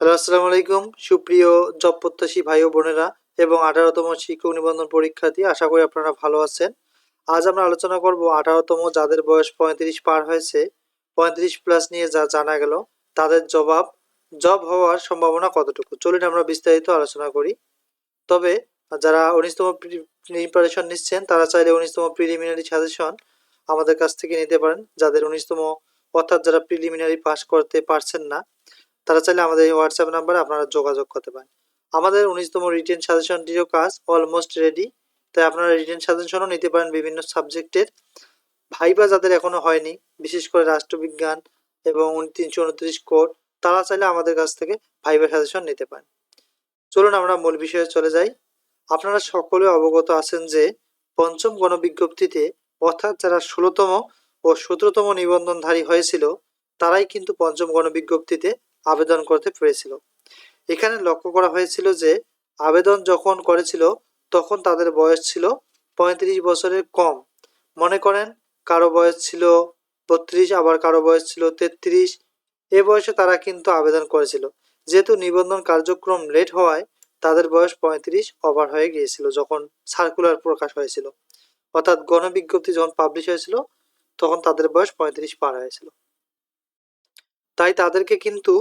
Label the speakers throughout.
Speaker 1: Hello, আসসালামু আলাইকুম। সুপ্রিয় জব প্রত্যাশী ভাই ও বোনেরা এবং আঠারোতম শিক্ষক নিবন্ধন পরীক্ষার্থী, আশা করি আপনারা ভালো আছেন। আজ আমরা আলোচনা করব আঠারোতম যাদের বয়স পঁয়ত্রিশ পার হয়েছে, পঁয়ত্রিশ প্লাস নিয়ে যা জানা গেল, তাদের জবাব, জব হওয়ার সম্ভাবনা কতটুকু? চলুন আমরা বিস্তারিত আলোচনা করি। তবে যারা উনিশতম প্রিপারেশন নিচ্ছেন, তারা চাইলে উনিশতম প্রিলিমিনারি সাজেশন আমাদের কাছ থেকে নিতে পারেন। যাদের উনিশতম, অর্থাৎ যারা প্রিলিমিনারি পাস করতে পারছেন না তারা চাইলে আমাদের এই হোয়াটসঅ্যাপ নাম্বারে আপনারা যোগাযোগ করতে পারেন। আমাদের উনিশতম রিটেন সাজেশনটিরও কাজ অলমোস্ট রেডি তাই আপনারা রিটেন সাজেশনও নিতে পারেন বিভিন্ন সাবজেক্টের ভাইবা যাদের এখনও হয়নি, বিশেষ করে রাষ্ট্রবিজ্ঞান এবং তিনশো উনত্রিশ কোড তারা চাইলে আমাদের কাছ থেকে ভাইবা সাজেশন নিতে পারেন। চলুন আমরা মূল বিষয়ে চলে যাই। আপনারা সকলে অবগত আছেন যে, পঞ্চম গণবিজ্ঞপ্তিতে অর্থাৎ যারা ষোলোতম ও সতেরোতম নিবন্ধনধারী হয়েছিল, তারাই কিন্তু পঞ্চম গণবিজ্ঞপ্তিতে আবেদন করতে পেরেছিল। এখানে লক্ষ্য করা হয়েছিল যে, আবেদন যখন করেছিল, তখন তাদের বয়স ছিল পঁয়ত্রিশ বছরের কম। মনে করেন, কারও বয়স ছিল বত্রিশ, আবার কারও বয়স ছিল তেত্রিশ। এ বয়সে তারা কিন্তু আবেদন করেছিল। যেহেতু নিবন্ধন কার্যক্রম লেট হওয়ায়, তাদের বয়স পঁয়ত্রিশ ওভার হয়ে গিয়েছিল যখন সার্কুলার প্রকাশ হয়েছিল। অর্থাৎ গণবিজ্ঞপ্তি যখন পাবলিশ হয়েছিল, তখন তাদের বয়স পঁয়ত্রিশ পার হয়েছিল। তাই তাদেরকে কিন্তু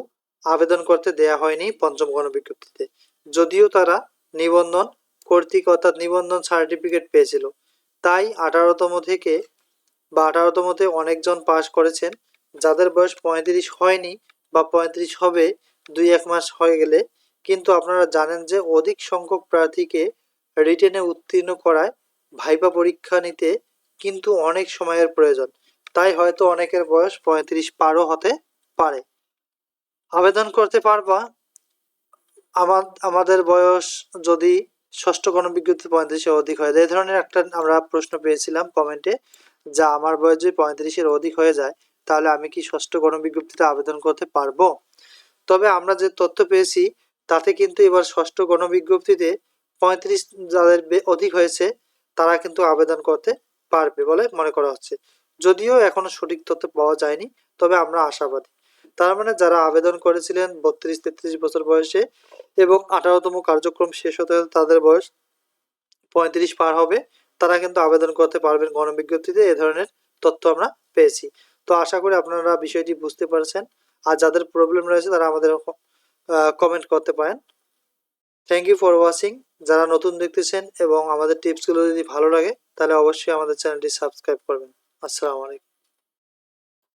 Speaker 1: আবেদন করতে দেয়া হয়নি পঞ্চম গণবিজ্ঞপ্তিতে। যদিও তারা নিবন্ধন, কর্তৃক অর্থাৎ নিবন্ধন সার্টিফিকেট পেয়েছিল। তাই আঠারোতম থেকে বা আঠারোতম থেকে অনেকজন পাশ করেছেন। যাদের বয়স পঁয়ত্রিশ হয়নি বা পঁয়ত্রিশ হবে দুই এক মাস হয়ে গেলে কিন্তু আপনারা জানেন যে অধিক সংখ্যক প্রার্থীকে রিটেনে উত্তীর্ণ করায় ভাইবা পরীক্ষা নিতে কিন্তু অনেক সময়ের প্রয়োজন। তাই হয়তো অনেকের বয়স পঁয়ত্রিশ পারও হতে পারে। আবেদন করতে পারবা। আমার, আমাদের বয়স যদি ষষ্ঠ গণবিজ্ঞপ্তি পঁয়ত্রিশের অধিক হয়, এই ধরনের একটা আমরা প্রশ্ন পেয়েছিলাম কমেন্টে যা আমার বয়স যদি পঁয়ত্রিশের অধিক হয়ে যায়, তাহলে আমি কি ষষ্ঠ গণবিজ্ঞপ্তিতে আবেদন করতে পারব? তবে আমরা যে তথ্য পেয়েছি, তাতে কিন্তু এবার ষষ্ঠ গণবিজ্ঞপ্তিতে পঁয়ত্রিশ যাদের অধিক হয়েছে, তারা কিন্তু আবেদন করতে পারবে বলে মনে করা হচ্ছে। যদিও এখনও সঠিক তথ্য পাওয়া যায়নি, তবে আমরা আশাবাদী। তার মানে যারা আবেদন করেছিলেন বত্রিশ, তেত্রিশ বছর বয়সে এবং আঠারোতম কার্যক্রম শেষ হতে হতে তাদের বয়স পঁয়ত্রিশ পার হবে, তারা কিন্তু আবেদন করতে পারবেন গণবিজ্ঞপ্তিতে, এ ধরনের তথ্য আমরা পেয়েছি। তো আশা করি আপনারা বিষয়টি বুঝতে পারছেন। আর যাদের প্রবলেম রয়েছে, তারা আমাদের কমেন্ট করতে পারেন। থ্যাংক ইউ ফর ওয়াচিং যারা নতুন দেখতেছেন এবং আমাদের টিপসগুলো যদি ভালো লাগে, তাহলে অবশ্যই আমাদের চ্যানেলটি সাবস্ক্রাইব করবেন। আসসালামু আলাইকুম।